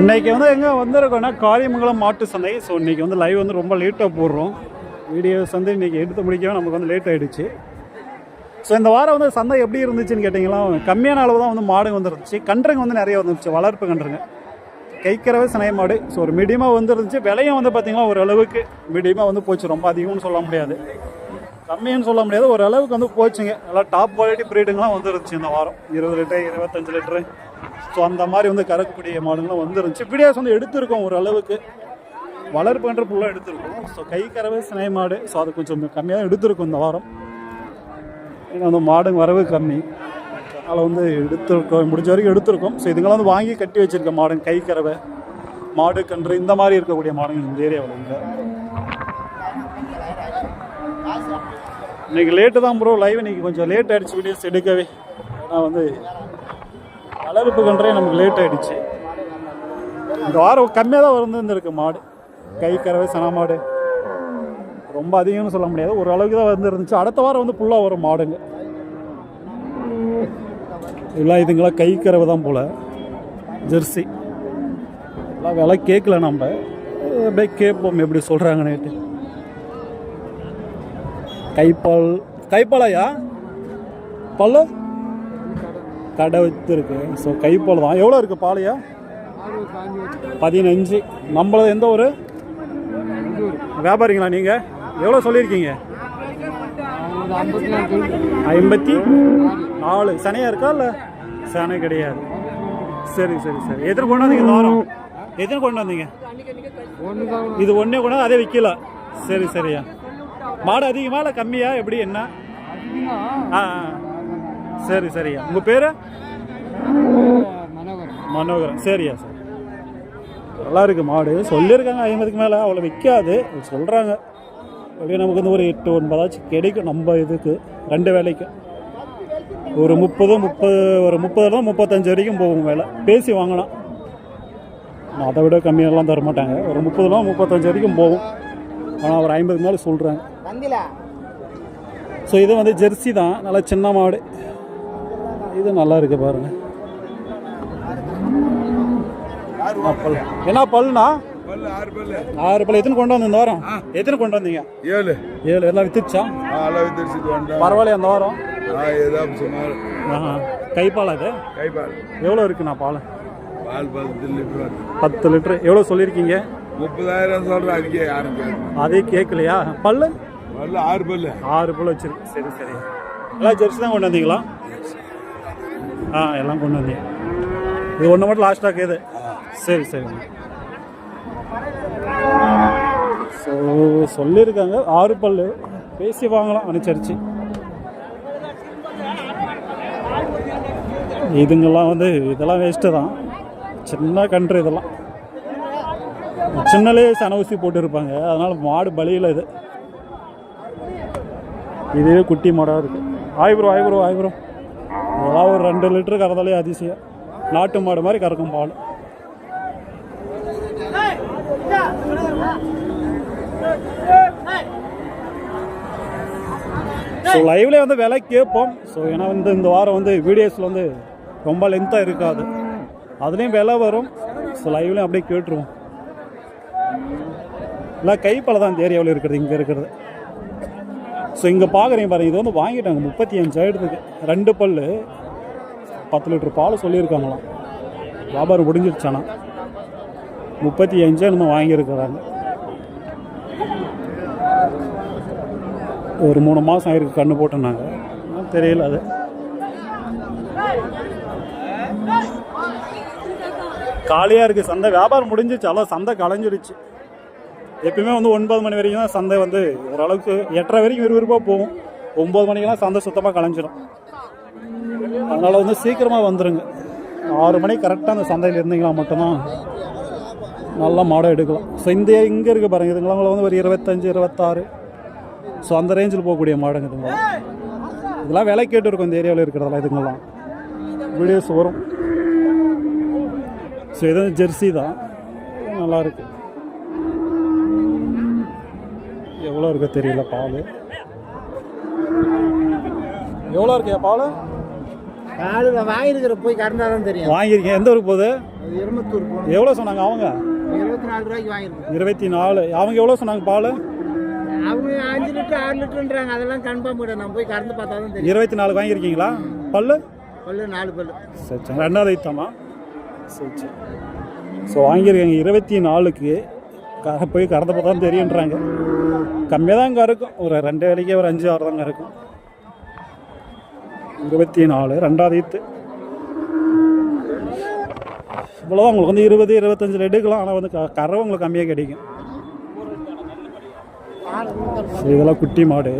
இன்னைக்கு வந்து எங்கே வந்திருக்கோம்னா காரியமங்கலம் மாட்டு சந்தை. ஸோ இன்னைக்கு வந்து லைவ் வந்து ரொம்ப லேட்டாக போடுறோம். வீடியோஸ் வந்து இன்னைக்கு எடுத்து முடிக்கவே நமக்கு வந்து லேட் ஆயிடுச்சு. ஸோ இந்த வாரம் வந்து சந்தை எப்படி இருந்துச்சுன்னு கேட்டிங்களா? கம்மியான அளவு தான் வந்து மாடுங்க வந்துருந்துச்சு. கன்றுங்க வந்து நிறைய வந்துருச்சு வளர்ப்பு கன்றுங்க. கைக்கிறவே சினைய மாடு. ஸோ ஒரு மீடியமாக வந்துருந்துச்சு. விலையும் வந்து பார்த்திங்கன்னா ஓரளவுக்கு மீடியமாக வந்து போச்சு. ரொம்ப அதிகம்னு சொல்ல முடியாது. கம்மின்னு சொல்ல முடியாது. ஓரளவுக்கு வந்து போச்சுங்க. நல்லா டாப் குவாலிட்டி ப்ரீடுங்களாம் வந்துருந்துச்சு இந்த வாரம். இருபது லிட்டர் இருபத்தஞ்சு லிட்டரு. ஸோ அந்த மாதிரி வந்து கறக்கக்கூடிய மாடுங்களாம் வந்துருந்துச்சு. வீடியோஸ் வந்து எடுத்திருக்கோம் ஓரளவுக்கு. வளர்ப்புன்ற வளர்ப்பு எடுத்திருக்கோம். ஸோ கை கறவை சினை மாடு. ஸோ அது கொஞ்சம் கம்மியாக தான் எடுத்திருக்கோம் இந்த வாரம். ஏன்னா வந்து மாடுங்க வரவு கம்மி. அதனால் வந்து எடுத்திருக்கோம். முடிஞ்ச வரைக்கும் எடுத்திருக்கோம். ஸோ இதுங்களாம் வந்து வாங்கி கட்டி வச்சுருக்கோம் மாடுங்க. கை கறவை மாடு கன்று இந்த மாதிரி இருக்கக்கூடிய மாடுங்க இந்த ஏரியாவில் இங்கே இன்னைக்கு லேட்டு தான் ப்ரோ லைவ் இன்னைக்கு கொஞ்சம் லேட் ஆகிடுச்சு வீடியோஸ் எடுக்கவே. ஏன்னா வந்து வளர்ப்பு கன்றே நமக்கு லேட் ஆகிடுச்சு இந்த வாரம் கம்மியாக தான் வந்துருந்துருக்கு மாடு. கை கறவை சன மாடு. ரொம்ப அதிகம்னு சொல்ல முடியாது. ஒரு அளவுக்கு தான் வந்து இருந்துச்சு அடுத்த வாரம் வந்து ஃபுல்லாக வரும் மாடுங்க. எல்லாம் இதுங்களாம் கை கறவை தான் போல். ஜெர்சி. எல்லாம் விலை கேட்கல நம்ம. அப்படியே கேட்போம் எப்படி சொல்கிறாங்கன்னுட்டு கைப்பால் கைப்பாலையா? பல்லு கடை வச்சுருக்கு ஸோ கைப்பால் தான். எவ்வளோ இருக்குது பாலையா? பதினஞ்சு. நம்மளது எந்த ஒரு வியாபாரிங்களா நீங்கள் எவ்வளோ சொல்லியிருக்கீங்க? ஐம்பத்தி நாலு. சனையாக இருக்கா இல்லை? சனை கிடையாது. சரி சரி சரி. எத்தனை கொண்டு வந்தீங்க இந்த எத்தனை கொண்டு வந்தீங்க? இது ஒன்றே கொண்டாந்து அதே விற்கல சரி சரியா. மாடு அதிகமா இல்லை கம்மியா? எப்படி என்ன? ஆ. சரி சரியா. உங்கள் பேர்? மனோகரன். சரியா சார். நல்லா இருக்கு மாடு. சொல்லியிருக்காங்க ஐம்பதுக்கு மேலே. அவ்வளோ விற்காது சொல்கிறாங்க அப்படியே நமக்கு வந்து ஒரு எட்டு ஒன்பதாச்சும் கிடைக்கும். நம்ம இதுக்கு. ரெண்டு வேலைக்கு. ஒரு முப்பது முப்பது ஒரு முப்பதுல முப்பத்தஞ்சு வரைக்கும் போகும் வேலை. பேசி வாங்கலாம். அதை விட கம்மியெல்லாம் தர மாட்டாங்க ஒரு முப்பதுல முப்பத்தஞ்சு வரைக்கும் போகும். ஆனால் ஒரு ஐம்பதுக்கு மேலே சொல்கிறாங்க ஸோ இது வந்து ஜெர்சி தான். நல்லா சின்ன மாடு. இது நல்லா இருக்கு பாருங்க. என்ன பல் என்ன பல்னா பல்லு. ஆறு பல்லு. எத்தனை கொண்டு வந்து இந்த வாரம்? எத்தனை கொண்டு வந்தீங்க? ஏழு. ஏழு. எல்லாம் வித்துச்சா? தெரிச்சுட்டு வந்தோம். பரவாயில்ல அந்த வாரம். கைப்பால் அது கைப்பால் எவ்வளோ இருக்குண்ணா பால்? பால் பத்து லிட்டர் வருது பத்து லிட்டரு. எவ்வளோ சொல்லியிருக்கீங்க? முப்பதாயிரம் சொல்கிறேன் அதுக்கே யாரும் அதே கேட்கலையா? பல்லு? பல்லு ஆறு பல்லு. ஆறு பல் வச்சிருக்கு சரி சரி. எல்லாம் ஜெர்சி தான் கொண்டு வந்தீங்களா? ஆ எல்லாம் கொண்டு வந்தீங்க. இது ஒன்று மட்டும் லாஸ்ட்டாக இது சரி சரி. ஸோ சொல்லியிருக்காங்க ஆறு பல்லு. பேசி வாங்கலாம் அனுசரிச்சு. இதுங்கெல்லாம் வந்து இதெல்லாம் வேஸ்ட்டு தான். சின்ன கன்று இதெல்லாம். சின்னலே சன ஊசி போட்டுருப்பாங்க. அதனால் மாடு பலியில் இது. இதுவே குட்டி மாடாக இருக்குது ஆய் ப்ரோ ஆய் அதெல்லாம் ஒரு ரெண்டு லிட்டரு கறந்தாலே அதிசயம். நாட்டு மாடு மாதிரி கறக்கும் பால். ஸோ லைவ்லேயே வந்து விலை கேட்போம். ஸோ ஏன்னா வந்து இந்த வாரம் வந்து வீடியோஸில் வந்து ரொம்ப லென்த்தாக இருக்காது. அதுலேயும் விலை வரும். ஸோ லைவ்லேயும் அப்படியே கேட்டுருவோம். இல்லை கைப்பல தான் இந்த ஏரியாவில் இருக்கிறது இங்கே இருக்கிறது. ஸோ இங்கே பார்க்குறீங்க பாருங்கள் இது வந்து வாங்கிட்டாங்க முப்பத்தி அஞ்சாயிரத்துக்கு ரெண்டு பல்லு பத்து லிட்டர் பால் சொல்லியிருக்காங்களாம். வியாபாரம் முடிஞ்சிருச்சானா முப்பத்தி அஞ்சா நம்ம வாங்கியிருக்கிறாங்க. ஒரு மூணு மாதம் ஆயிருக்கு கண்ணு போட்டுனாங்க தெரியல அது. காலியாக இருக்குது சந்தை. வியாபாரம் முடிஞ்சிச்சு அதான் சந்தை களைஞ்சிருச்சு எப்பயுமே வந்து ஒன்பது மணி வரைக்கும் தான் சந்தை வந்து ஓரளவுக்கு எட்டரை வரைக்கும் விறுவிறுப்பாக போகும். ஒம்பது மணிக்கெல்லாம் சந்தை சுத்தமாக கலைஞ்சிடும் அதனால் வந்து சீக்கிரமாக வந்துடுங்க ஆறு மணிக்கு கரெக்டாக அந்த சந்தையில் இருந்தீங்களா மட்டும்தான் நல்லா மாடம் எடுக்கலாம். ஸோ இந்த இங்கே இருக்க பாருங்கள் இதுங்களாம் வந்து ஒரு இருபத்தஞ்சு இருபத்தாறு. ஸோ அந்த ரேஞ்சில் போகக்கூடிய மாடுங்க இதுங்களாம் இதெல்லாம் விலை கேட்டு இருக்கும் இந்த ஏரியாவில் இருக்கிறதெல்லாம் இதுங்கெல்லாம். வீடியோஸ் வரும். ஸோ இது ஜெர்சி தான். நல்லா இருக்கு எவ்வளோ இருக்க தெரியல பால். எவ்வளோ இருக்கியா பால்? காலையில் வாங்கிருக்கிற போய் கறந்தா தான் தெரியும். வாங்கியிருக்கேன் எந்த ஊருக்கு போகுது? போகணும். எவ்வளோ சொன்னாங்க அவங்க? இருபத்தி நாலு ரூபாய்க்கு வாங்கியிருக்கோம் இருபத்தி நாலு அவங்க எவ்வளோ சொன்னாங்க பால்? அவங்க அஞ்சு லிட்டர் ஆறு லிட்டருன்றாங்க. அதெல்லாம் கன்ஃபார்ம் பண்ண நான் போய் கறந்து பார்த்தா தான் தெரியும். இருபத்தி நாலு வாங்கியிருக்கீங்களா? பல்லு? பல்லு நாலு பல்லு. சரி சரி. ரெண்டாவது ஐட்டமா? சரி சரி. ஸோ வாங்கியிருக்காங்க. இருபத்தி நாலுக்கு போய் கறந்து பார்த்தா தான் தெரியுன்றாங்க. கம்மியாக தான் அங்கே இருக்கும். ஒரு ரெண்டு வேலைக்கே ஒரு அஞ்சு ஆறு தாங்க இருக்கும். இருபத்தி நாலு ரெண்டாவது ஈத்து இவ்வளோதான் உங்களுக்கு வந்து இருபது இருபத்தஞ்சில் எடுக்கலாம் ஆனால் வந்து க கறவை உங்களுக்கு கம்மியாக கிடைக்கும். இதெல்லாம் குட்டி மாடு.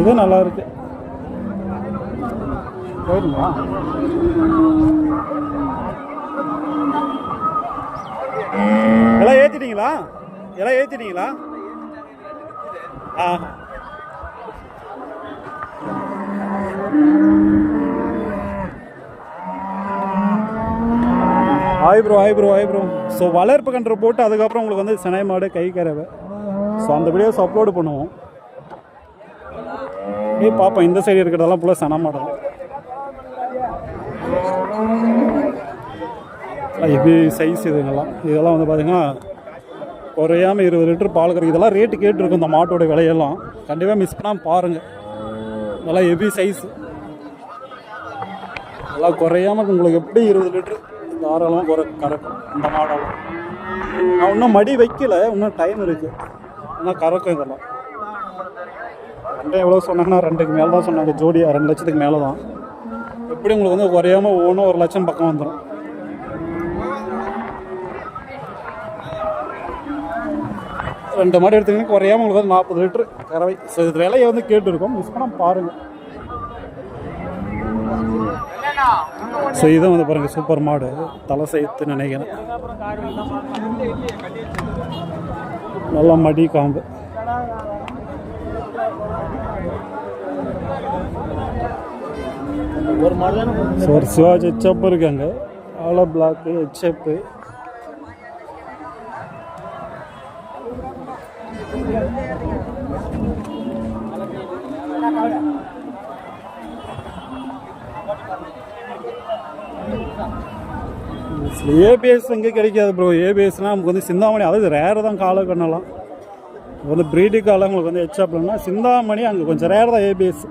இது நல்லா இருக்கு. போயிடுங்களா எல்லாம் ஏற்றிட்டீங்களா எல்லாம் ஏற்றிட்டீங்களா ஆ. ஆய் ப்ரோ ஆய் ப்ரோ ஆய் ப்ரோ ஸோ வளர்ப்பு கன்று போட்டு அதுக்கப்புறம் உங்களுக்கு வந்து சினை மாடு கை கரவை ஸோ அந்த வீடியோஸ் அப்லோடு பண்ணுவோம். ஏ பார்ப்போம் இந்த சைடு இருக்கிறதெல்லாம் ஃபுல்லாக சன மாடு இது சைஸ் இதுங்கெல்லாம் இதெல்லாம் வந்து பார்த்தீங்கன்னா குறையாம இருபது லிட்டர் பால் கறக்கு இதெல்லாம் ரேட்டு கேட்டுருக்கும் இந்த மாட்டோட விலையெல்லாம். கண்டிப்பாக மிஸ் பண்ணாமல் பாருங்கள் இதெல்லாம் ஹெவி சைஸ் இதெல்லாம் குறையாம உங்களுக்கு எப்படி இருபது லிட்டர் தாராளமாக குறை கறக்கும்? இந்த மாடெல்லாம். நான் இன்னும் மடி வைக்கல. இன்னும் டைம் இருக்குது இன்னும் கறக்கும் இதெல்லாம். ரெண்டு எவ்வளோ சொன்னாங்கன்னா ரெண்டுக்கு மேலே தான் சொன்னாங்க. ஜோடியாக ரெண்டு லட்சத்துக்கு மேலே தான் எப்படி உங்களுக்கு வந்து குறையாம ஒவ்வொன்றும் ஒரு லட்சம் பக்கம் வந்துடும் ரெண்டு மாடு எடுத்தீங்கன்னா குறையாம உங்களுக்கு வந்து நாற்பது லிட்டர் கறவை. ஸோ இது விலையை வந்து கேட்டுருக்கோம். மிஸ் பண்ண பாருங்கள் ஸோ இதை வந்து பாருங்கள் சூப்பர் மாடு. தலை சேர்த்து நினைக்கிறேன். நல்லா மடி காம்பு. ஒரு மாடு ஒரு சிவாஜி ஹெச்அப் இருக்காங்க ஆலோ பிளாக்கு ஹெச்எப்பு ஏபிஎஸ் எங்கே கிடைக்காது ப்ரோ ஏபிஎஸ்னால் நமக்கு வந்து சிந்தாமணி. அதாவது ரேர் தான் காலை கண்ணெல்லாம். வந்து பிரீடி காலை உங்களுக்கு வந்து ஹெச்அப்லன்னா சிந்தாமணி அங்கே கொஞ்சம் ரேர் தான் ஏபிஎஸ்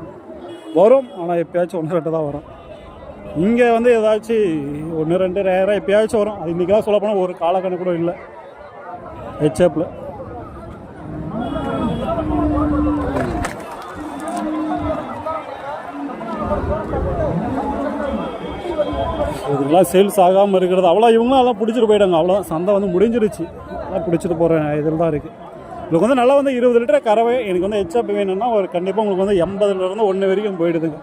வரும் ஆனால் எப்பயாச்சும் ஒன்று ரெண்டு தான் வரும். இங்கே வந்து ஏதாச்சும் ஒன்று ரெண்டு ரேராக எப்பயாச்சும் வரும். அது இன்றைக்கெல்லாம் சொல்ல போனால் ஒரு காலக்கணக்கு கூட இல்லை. ஹெச்எப்பில் இதுக்கெல்லாம் சேல்ஸ் ஆகாமல் இருக்கிறது. அவ்வளோ இவங்களும் அதெல்லாம் பிடிச்சிட்டு போயிட்டாங்க. அவ்வளோ சந்தை வந்து முடிஞ்சிருச்சு. அதெல்லாம் பிடிச்சிட்டு போகிற இதில் தான் இருக்குது உங்களுக்கு வந்து நல்லா வந்து இருபது லிட்டர் கறவை எனக்கு வந்து ஹெச்எப் வேணும்னா ஒரு கண்டிப்பாக உங்களுக்கு வந்து எண்பதுலேருந்து ஒன்று வரைக்கும் போயிடுதுங்க.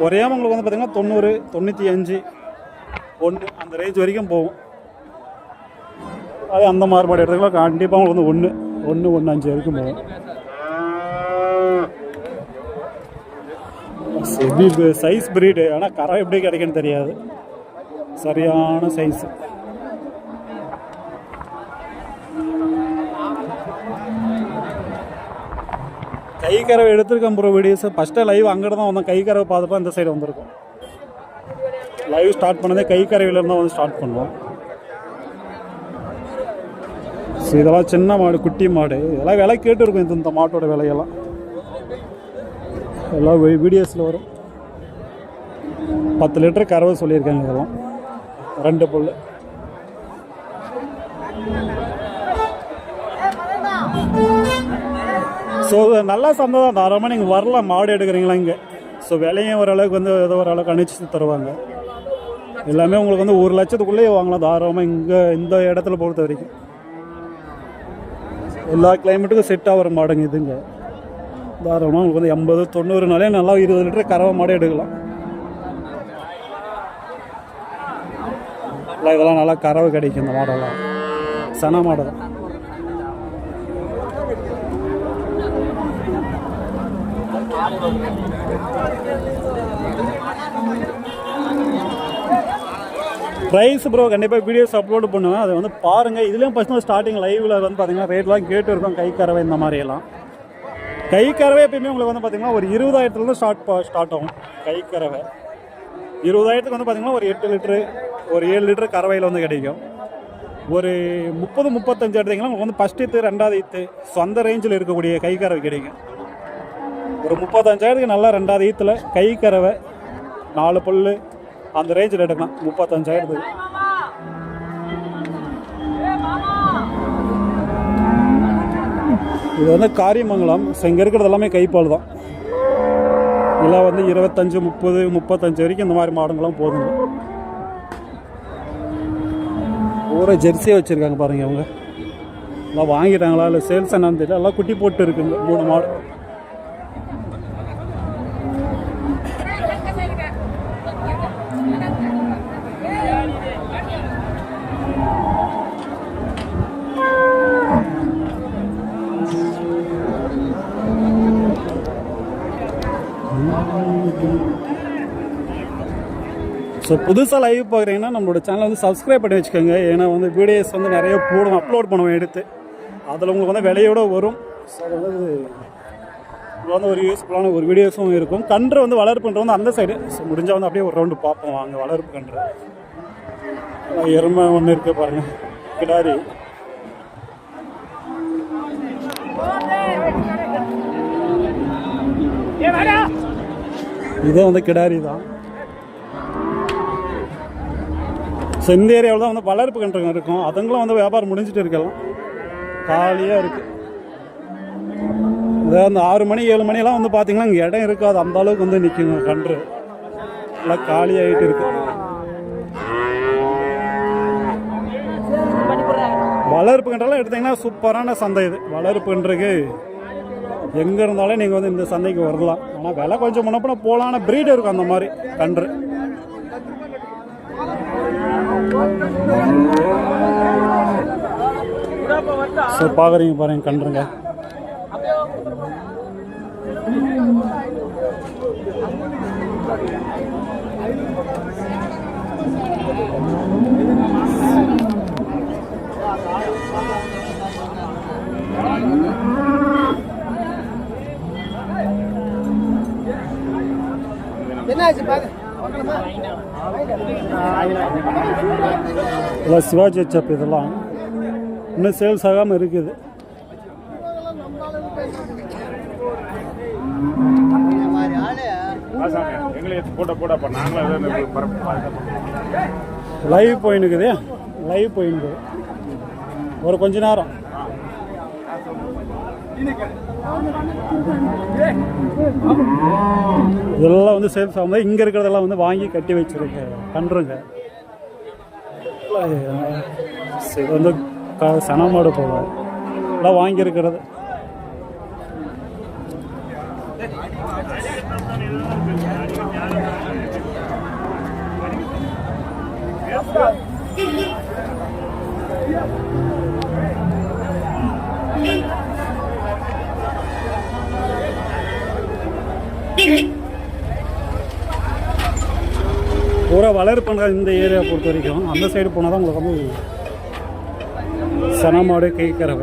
குறையாம உங்களுக்கு வந்து பார்த்திங்கன்னா தொண்ணூறு தொண்ணூற்றி அஞ்சு ஒன்று அந்த ரேஞ்ச் வரைக்கும் போகும். அது அந்த மாறுபாடு எடுத்துக்கலாம். கண்டிப்பாக உங்களுக்கு வந்து ஒன்று ஒன்று ஒன்று அஞ்சு வரைக்கும் போகும். செபி சைஸ் பிரீடு ஆனால் கரை எப்படி கிடைக்குன்னு தெரியாது. சரியான சைஸ் கை கறவை எடுத்திருக்கேன் ப்ரோ வீடியோஸ் ஃபஸ்ட்டு லைவ் அங்கே தான் வந்தோம். கை கறவை பார்த்தப்ப இந்த சைடு வந்திருக்கோம். லைவ் ஸ்டார்ட் பண்ணதே கை கறவையிலேருந்து வந்து ஸ்டார்ட் பண்ணுவோம். ஸோ இதெல்லாம் சின்ன மாடு குட்டி மாடு. இதெல்லாம் விலை கேட்டுருக்கும் இந்த இந்த மாட்டோட விலையெல்லாம். எல்லாம் வீடியோஸில் வரும். பத்து லிட்டர் கறவை சொல்லியிருக்காங்க இதெல்லாம் ரெண்டு புல். ஸோ நல்ல சந்தை தான் தாராளமாக நீங்கள் வரலாம். மாடு எடுக்கிறீங்களா இங்கே? ஸோ விலையும் ஓரளவுக்கு வந்து ஏதோ ஓரளவுக்கு அனுப்பிச்சு தருவாங்க. எல்லாமே உங்களுக்கு வந்து ஒரு லட்சத்துக்குள்ளேயே வாங்கலாம். தாராளமாக இங்கே இந்த இடத்துல பொறுத்த வரைக்கும். எல்லா கிளைமேட்டுக்கும் செட் ஆகிற மாடுங்க இதுங்க தாராளமாக உங்களுக்கு வந்து எண்பது தொண்ணூறுனாலே நல்லா இருபது லிட்டர் கறவை மாடு எடுக்கலாம். இல்லை இதெல்லாம் நல்லா கறவை கிடைக்கும் இந்த மாடெல்லாம். சன மாடு. தான் ப்ரைஸ் ப்ரோ கண்டிப்பாக வீடியோஸ் அப்லோடு பண்ணுவேன். அதை வந்து பாருங்கள் இதுலேயும் ஃபஸ்ட்டு ஸ்டார்டிங் லைவில் வந்து பார்த்தீங்கன்னா ரேட்லாம் கேட்டு இருக்கும். கை கறவை இந்த மாதிரியெல்லாம் கை கறவை எப்பயுமே உங்களுக்கு வந்து பார்த்தீங்கன்னா ஒரு இருபதாயிரத்துலேருந்து ஸ்டார்ட் ஸ்டார்ட் ஆகும். கை கறவை. இருபதாயிரத்துக்கு வந்து பார்த்தீங்கன்னா ஒரு எட்டு லிட்ரு ஒரு ஏழு லிட்டரு கறவையில் வந்து கிடைக்கும். ஒரு முப்பது முப்பத்தஞ்சு எடுத்தீங்கன்னா உங்களுக்கு வந்து ஃபஸ்ட் ஈத்து ரெண்டாவது ஈத்து சொந்த ரேஞ்சில் இருக்கக்கூடிய கை கறவை கிடைக்கும். ஒரு முப்பத்தஞ்சாயிரத்துக்கு நல்லா ரெண்டாவது ஈத்தில் கை கறவை நாலு புல் அந்த ரேஞ்சில் எடுக்கலாம். முப்பத்தஞ்சாயிரத்துக்கு. இது வந்து காரியமங்கலம் ஸோ இங்கே இருக்கிறது எல்லாமே கைப்பால் தான். இதெல்லாம் வந்து இருபத்தஞ்சு முப்பது முப்பத்தஞ்சு வரைக்கும் இந்த மாதிரி மாடுங்களாம் போதுங்க. பூரா ஜெர்சியாக வச்சுருக்காங்க பாருங்கள் அவங்க எல்லாம் வாங்கிட்டாங்களா? இல்லை சேல்ஸ் என்னன்னு தெரியல. எல்லாம் குட்டி போட்டு இருக்குங்க மூணு மாடு. ஸோ புதுசாக லைவ் பார்க்குறீங்கன்னா நம்மளோட சேனலை வந்து சப்ஸ்கிரைப் பண்ணி வச்சுக்கோங்க. ஏன்னா வந்து வீடியோஸ் வந்து நிறைய போடுவோம் அப்லோட் பண்ணுவோம் எடுத்து. அதில் உங்களுக்கு வந்து விலையோட வரும். ஸோ வந்து வந்து ஒரு யூஸ்ஃபுல்லான ஒரு வீடியோஸும் இருக்கும். கன்று வந்து வளர்ப்புன்ற வந்து அந்த சைடு ஸோ முடிஞ்சால் வந்து அப்படியே ஒரு ரவுண்டு பார்ப்போம். வாங்க வளர்ப்பு கன்று. எருமை ஒன்று இருக்குது பாருங்கள் கிடாரி. இதே வந்து கிடாரி தான். ஸோ இந்த ஏரியாவில் தான் வந்து வளர்ப்பு கன்றுங்க இருக்கும். அதுங்களும் வந்து வியாபாரம் முடிஞ்சிட்டு இருக்கலாம். காலியாக இருக்குது அதாவது அந்த ஆறு மணி ஏழு மணிலாம் வந்து பார்த்தீங்கன்னா இங்கே இடம் இருக்காது. அந்த அளவுக்கு வந்து நிற்குங்க கன்று. எல்லாம் காலியாகிட்டு இருக்கு. வளர்ப்பு கன்றெல்லாம் எடுத்தீங்கன்னா சூப்பரான சந்தை இது. வளர்ப்பு கன்றுக்கு எங்கே இருந்தாலும் நீங்கள் வந்து இந்த சந்தைக்கு வரலாம். ஆனால் விலை கொஞ்சம் முன்னப்பின போகலான ப்ரீடு இருக்கும் அந்த மாதிரி கன்று. ஸோ பார்க்குறீங்க பாருங்க கன்றுங்க என்னாச்சு பாரு? இதெல்லாம் சிவாஜி சப் இதெல்லாம். இன்னும் சேல்ஸ் ஆகாமல் இருக்குது. லைவ் போயினுக்குது லைவ் போயினுக்குது ஒரு கொஞ்ச நேரம். இதெல்லாம் வந்து சேல்ஸ் ஆகும்போது இங்கே இருக்கிறதெல்லாம் வந்து வாங்கி கட்டி வச்சுருங்க. கன்றுங்க. இது வந்து க- சனமாடு மாடு எல்லாம் வாங்கியிருக்கிறது. வளர் வளர்ப்புங்க இந்த ஏரியா பொறுத்த வரைக்கும். அந்த சைடு போனால் தான் உங்களுக்கு வந்து சனமாடு கேட்குறவ.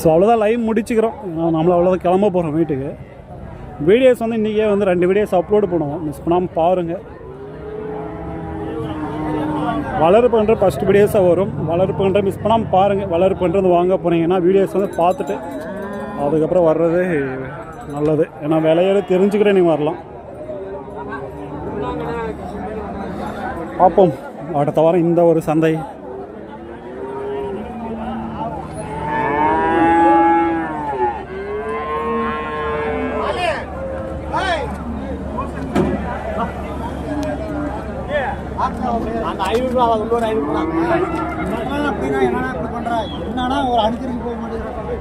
ஸோ அவ்வளோதான் லைவ் முடிச்சுக்கிறோம். நம்மளை அவ்வளோதான் கிளம்ப போகிறோம் வீட்டுக்கு. வீடியோஸ் வந்து இன்றைக்கே வந்து ரெண்டு வீடியோஸ் அப்லோடு பண்ணுவோம். மிஸ் பண்ணாமல் பாருங்கள் வளர்ப்புன்ற ஃபஸ்ட் வீடியோஸாக வரும். வளர்ப்புன்ற மிஸ் பண்ணாமல் பாருங்கள் வளர்ப்புன்றது வாங்க போனீங்கன்னா வீடியோஸ் வந்து பார்த்துட்டு அதுக்கப்புறம் வர்றது நல்லது. ஏன்னா விலையில தெரிஞ்சுக்கிட்டே நீங்கள் வரலாம். பார்ப்போம். அடுத்த வாரம் இந்த ஒரு சந்தை. அந்த ஐநூறு உள்ளூர் ஐநூறு அப்படின்னா என்னடா இப்படி பண்ற? என்னன்னா ஒரு அடிக்கிறதுக்கு போக மாட்டேங்கிறாங்க?